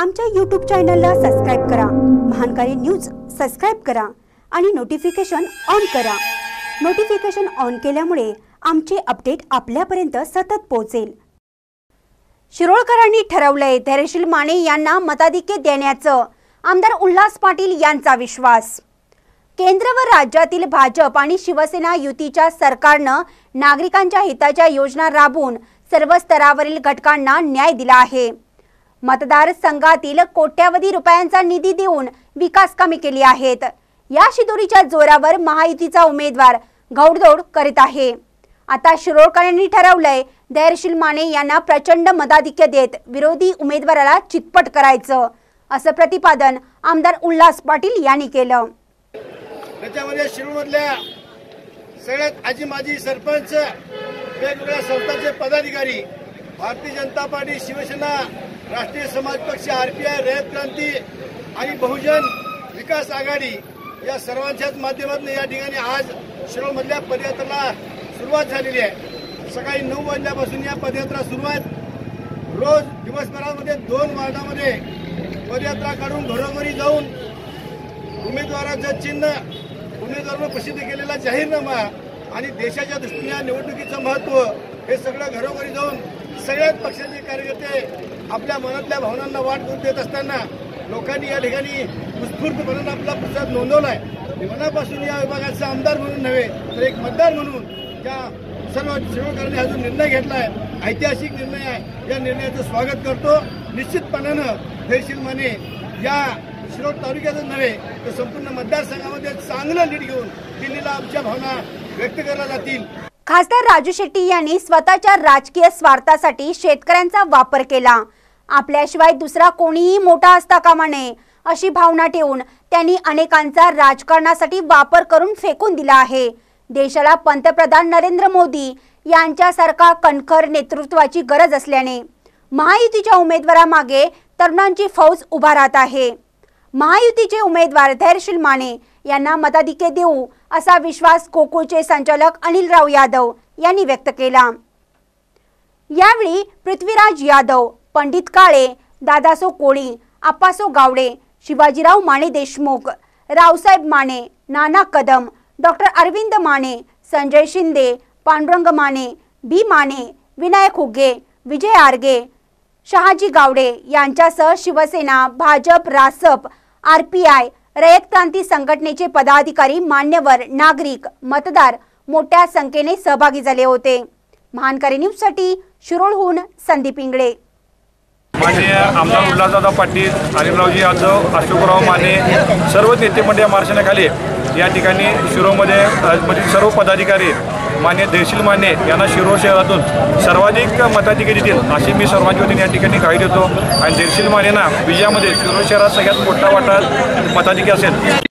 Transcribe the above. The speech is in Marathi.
आमच्या यूट्यूब चॅनलला सबस्क्राईब करा. महानकारी न्यूज सबस्क्राईब करा आणि नोटिफिकेशन ऑन करा. नोटिफिकेशन ऑन केल्यामुळे आमचे अपडेट आपल्यापर्यंत सतत पोहोचेल. शिरोळकरांनी ठरवलंय धैर्यशील माने यांना मताधिक्य देण्याचं. आमदार उल्हास पाटील यांचा विश्वास. केंद्र व राज्यातील भाजप आणि शिवसेना युतीच्या सरकारनं नागरिकांच्या हिताच्या योजना राबवून सर्व स्तरावरील घटकांना न्याय दिला आहे. मतदारसंघातील कोट्यावधी रुपयांचा निधी देऊन विकास कामे केली आहेत. या शिदोरीच्या जोरावर महायुतीचा उमेदवार घौडदौड करीत आहे. आता शिरोळकरांनी ठरवलंय धैर्यशील माने यांना प्रचंड मताधिक्य देत विरोधी उमेदवाराला चितपट करायचं असं प्रतिपादन आमदार उल्हास पाटील यांनी केलं. त्याच्यामध्ये शिरूरमधल्या सगळ्यात आजी माजी सरपंच वेगवेगळ्या संस्थांचे पदाधिकारी भारतीय जनता पार्टी शिवसेना राष्ट्रीय समाज पक्ष आरपीआय रयत क्रांती आणि बहुजन विकास आघाडी या सर्वांच्याच माध्यमातून या ठिकाणी आज शिरोळमधल्या पदयात्रेला सुरुवात झालेली आहे. सकाळी नऊ वाजल्यापासून या पदयात्रा सुरू आहेत. रोज दिवसभरामध्ये दोन वार्डामध्ये पदयात्रा काढून घरोघरी जाऊन उमेदवाराचं चिन्ह उमेदवारानं प्रसिद्ध केलेला जाहीरनामा आणि देशाच्या दृष्टीने निवडणुकीचं महत्त्व हे सगळं घरोघरी जाऊन सगळ्याच पक्षाचे कार्यकर्ते आपल्या मनातल्या भावनांना वाट करून देत असताना लोकांनी या ठिकाणी उत्स्फूर्तपणे आपला प्रतिसाद नोंदवलाय. मनापासून या विभागाचा आमदार म्हणून नव्हे तर एक मतदार म्हणून या सर्व सेवकांनी हा जो निर्णय घेतलाय ऐतिहासिक निर्णय आहे या निर्णयाचं स्वागत करतो. निश्चितपणानं जयशील माने या शिरोड तालुक्यातच नव्हे तर संपूर्ण मतदारसंघामध्ये चांगलं लीड घेऊन दिल्लीला आमच्या भावना व्यक्त केल्या जातील. खासदार राजू शेट्टी यांनी स्वतःच्या राजकीय स्वार्थासाठी शेतकऱ्यांचा वापर केला. आपल्याशिवाय दुसरा कोणीही मोठा असता कामा नये अशी भावना ठेवून त्यांनी अनेकांचा राजकारणासाठी वापर करून फेकून दिला आहे. देशाला पंतप्रधान नरेंद्र मोदी यांच्यासारखा कणखर नेतृत्वाची गरज असल्याने महायुतीच्या उमेदवारामागे तरुणांची फौज उभा राहत आहे. महायुतीचे उमेदवार धैर्यशील माने यांना मताधिके देऊ असा विश्वास कोकुळचे संचालक अनिलराव यादव यांनी व्यक्त केला. यावेळी पृथ्वीराज यादव पंडित काळे दादासो कोळी आप्पासो गावडे शिवाजीराव माने देशमुख रावसाहेब माने नाना कदम डॉक्टर अरविंद माने संजय शिंदे पांडुरंग माने बी माने विनायक हुगे विजय आरगे शहाजी गावडे यांच्यासह Shiv Sena Bhajap Rasap R P I Rayat Kranti संघटनेचे पदाधिकारी मान्यवर नागरिक मतदार मोठ्या संख्येने सहभागी झाले होते. महानकारी न्यूजसाठी शिरोळहून संदीप इंगळे. माननीय आमदार उल्हासदादा पाटील हरिमरावजी यादव अशोकराव माने सर्व नेते मंडळी या मार्शनाखाली या ठिकाणी शिरोमध्ये सर्व पदाधिकारी मान्य देशील माने यांना शिरोळ शहरातून सर्वाधिक मताधिके देतील. अशी मी सर्वांच्या वतीने या ठिकाणी काही देतो. आणि देशील मानेना विजयामध्ये शिरोळ शहरात सगळ्यात मोठा वाटा मताधिके असेल.